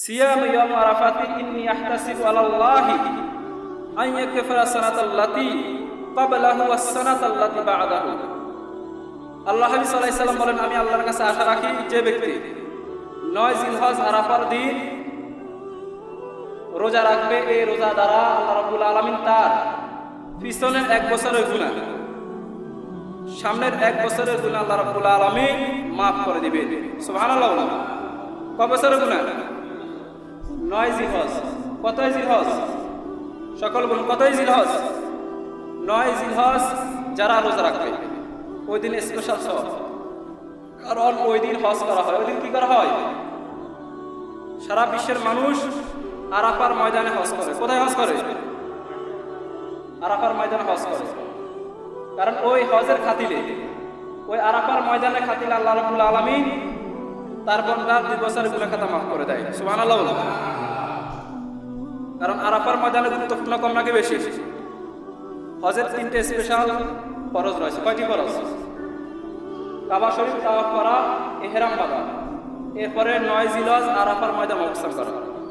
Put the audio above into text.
সিয়াম yam আরাফাতি ইন্নি আহতাসিবু আলাল্লাহি আন ইয়াগফিরা সানাতাল্লাতি ক্বাবলাহু ওয়াস সানাতাল্লাতি বা'দাহু। আল্লাহ হাবিব সাল্লাল্লাহু আলাইহি বলেন, আমি আল্লাহর কাছে আশা রাখি যে ব্যক্তি নয় জিলহজ আরাফার দিন রোজা রাখবে এই রোজা দ্বারা আল্লাহ রাব্বুল আলামিন তার পিছনের এক বছরের গুনাহ, সামনের এক বছরের গুনাহ আল্লাহ রাব্বুল আলামিন মাফ করে দিবেন। সুবহানাল্লাহ। ক বছরের গুনাহ? নয় জিলহজ কতই জিলহজ সকল বলুন, কতই জিলহজ নয় জিলহজ যারা রোজা রাখবে। ওই দিন স্পেশাল সব। কারণ ওই দিন হজ করা হয়। ওই দিন কি করা হয়? সারা বিশ্বের মানুষ আরাফার ময়দানে হজ করে। কোথায় হজ করে? আরাফার ময়দানে হজ করে। কারণ ওই হজের খাতিলে, ওই আরাফার ময়দানে খাতিলে আল্লাহ রাব্বুল আলামিন তার বন্ধার দুই বছরেরগুলো খাতা মাফ করে দেয়। সুবহানাল্লাহ বলুন। কারণ আরাফার ময়দানে গুরুত্বপূর্ণ কম লাগে বেশি? হজের তিনটে স্পেশাল ফরজ রয়েছে। কয়টি ফরজ? কাবা শরীফ, তাওয়াফ করা, এহরাম বাঁধা। এরপরে নয় জিলজ আরাফার ময়দান অবস্থান করা।